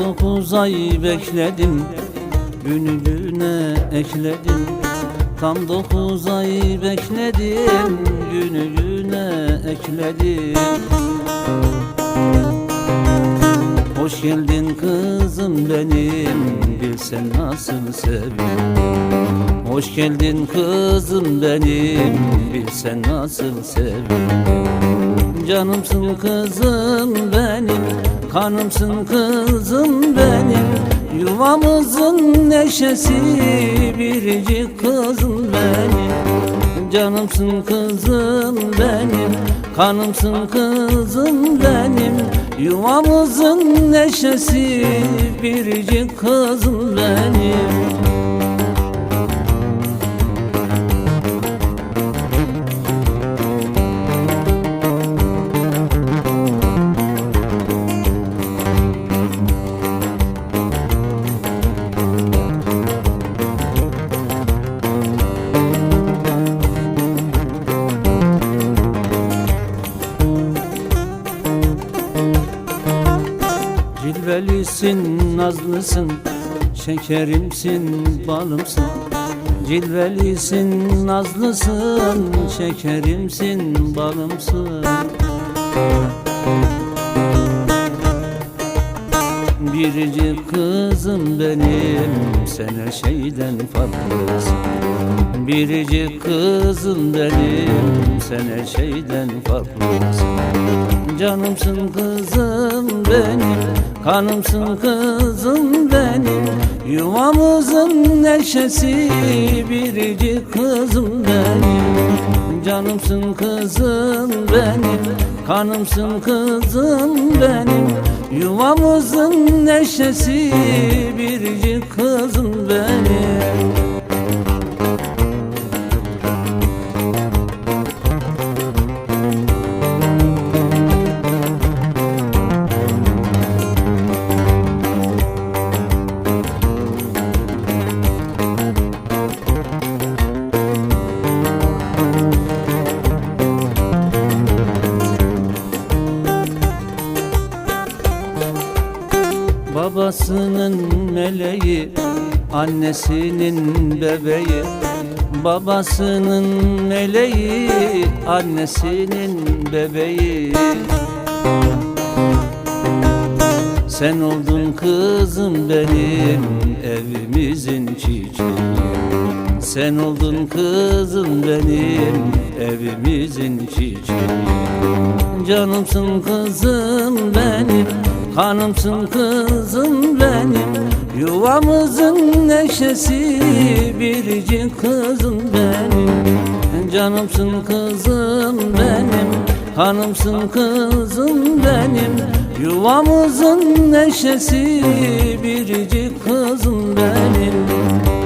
Dokuz ay bekledim Günlüğüne ekledim Tam dokuz ay bekledim. Günlüğüne ekledim. Hoş geldin kızım benim Bilsen nasıl sevim Hoş geldin kızım benim Bilsen nasıl sevim Canımsın kızım benim Kanımsın kızım benim Yuvamızın neşesi Biricik kızım benim. Canımsın kızım benim Kanımsın kızım benim. Yuvamızın neşesi Biricik Cilvelisin, nazlısın, şekerimsin, balımsın. Cilvelisin, nazlısın, şekerimsin, balımsın. Biricik kızım benim, sen her şeyden farklısın. Biricik kızım benim, sen her şeyden farklısın. Canımsın kızım benim Kanımsın kızım benim Yuvamızın neşesi Biricik kızım benim. Canımsın kızım benim Kanımsın kızım benim. Yuvamızın neşesi Biricik kızım benim Babasının meleği, annesinin bebeği. Babasının meleği, annesinin bebeği. Sen oldun kızım benim evimizin çiçeği. Sen oldun kızım benim evimizin çiçeği. Canımsın kızım benim Kanımsın kızım benim Yuvamızın neşesi Biricik kızım benim. Canımsın kızım benim Kanımsın kızım benim. Yuvamızın neşesi Biricik kızım benim